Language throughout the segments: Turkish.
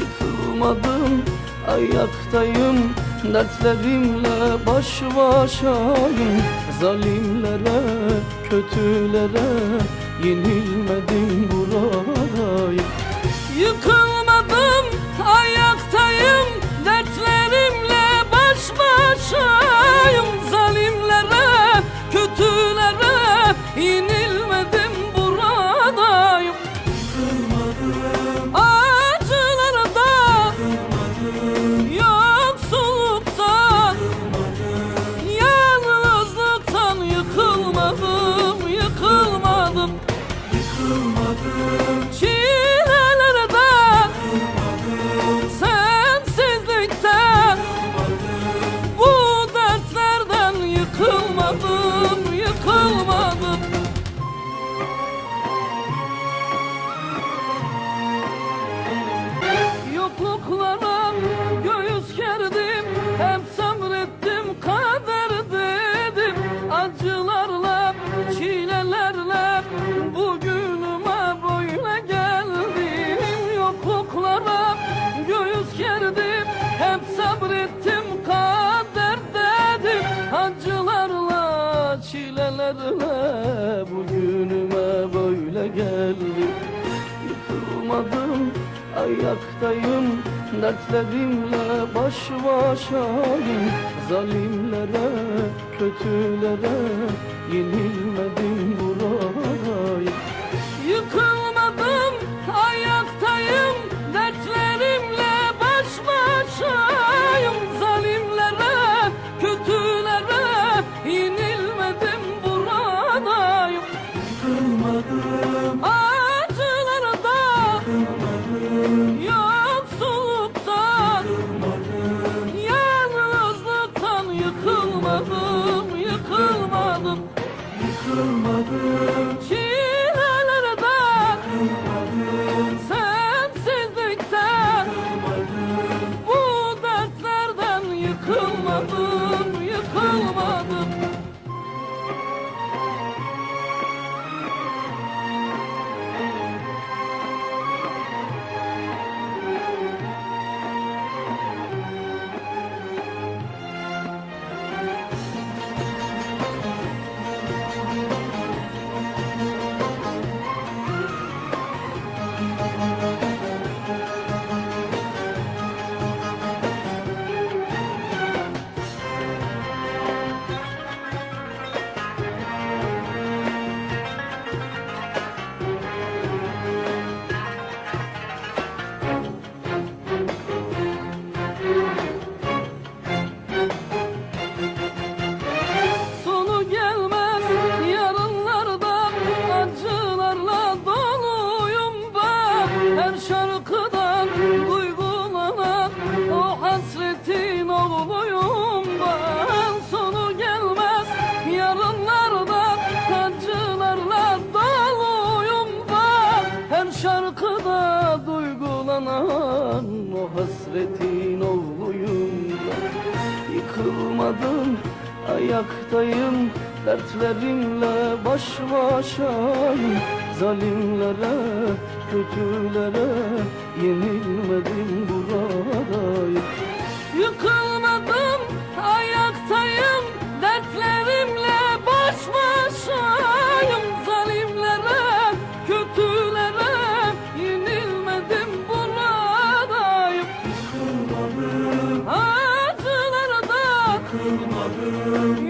Yıkılmadım ayaktayım Dertlerimle baş başayım. Zalimlere, kötülere Yenilmedim. buradayım sabrettim kader dedim. Acılarla, çilelerle Bugünüme böyle geldim. Yıkılmadım ayaktayım Dertlerimle baş başayım Zalimlere, kötülere Yenilmedim hasretin oğluyum. Ben Yıkılmadım ayaktayım. Dertlerimle baş başayım. Zalimlere, kötülere Yenilmedim buradayım. Yıkılmadım ayaktayım Thank you.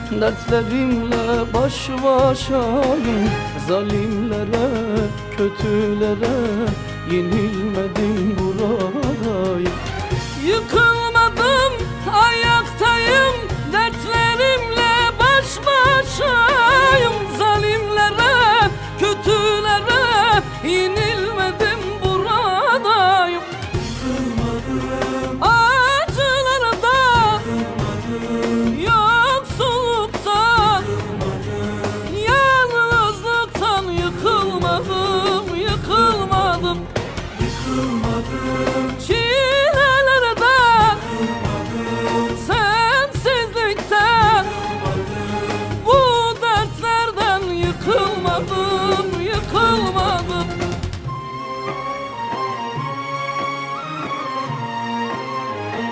dertlerimle baş başayım Zalimlere, kötülere yenilmedim buradayım. Yıkıl Mother.